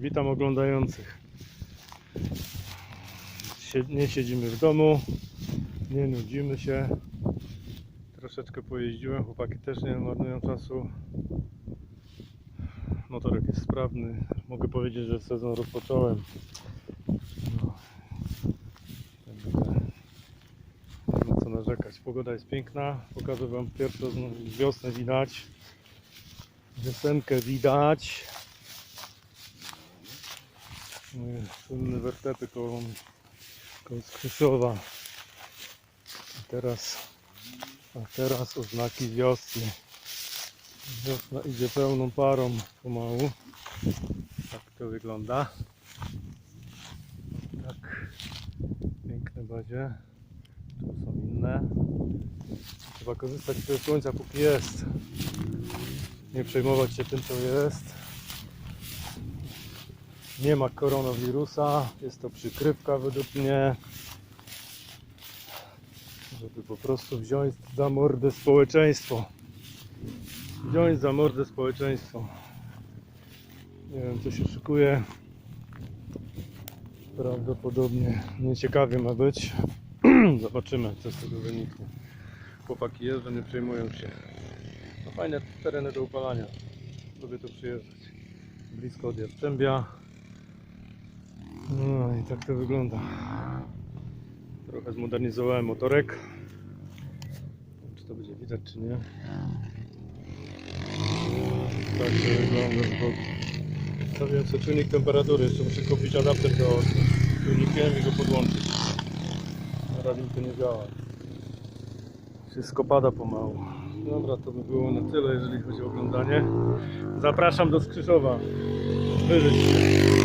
Witam oglądających. Nie siedzimy w domu, nie nudzimy się. Troszeczkę pojeździłem, chłopaki też nie marnują czasu. Motorek jest sprawny. Mogę powiedzieć, że sezon rozpocząłem. No. Także nie ma co narzekać. Pogoda jest piękna. Pokażę Wam pierwszą wiosnę widać. Wiosenkę widać. Moje słynne wertepy koło, koło Skrzyszowa. A teraz, a teraz oznaki wiosny. Wiosna idzie pełną parą pomału. Tak to wygląda. Tak. Piękne bazie. Tu są inne. Trzeba korzystać z słońca póki jest. Nie przejmować się tym co jest. Nie ma koronawirusa. Jest to przykrywka według mnie. Żeby po prostu wziąć za mordę społeczeństwo. Wziąć za mordę społeczeństwo. Nie wiem co się szykuje. Prawdopodobnie nieciekawie ma być. Zobaczymy co z tego wyniknie. Chłopaki jeżdżą, nie przejmują się. No fajne tereny do upalania. Lubię tu przyjeżdżać. Blisko od Jastrzębia. No i tak to wygląda. Trochę zmodernizowałem motorek. Czy to będzie widać, czy nie. Tak to wygląda z boku. Stawiam sobie czujnik temperatury. Jeszcze muszę kupić adapter do czujnikiem i go podłączyć. Na razie mi to nie działa. Wszystko pada pomału. Dobra, to by było na tyle, jeżeli chodzi o oglądanie. Zapraszam do Skrzyszowa. Wyżyć się.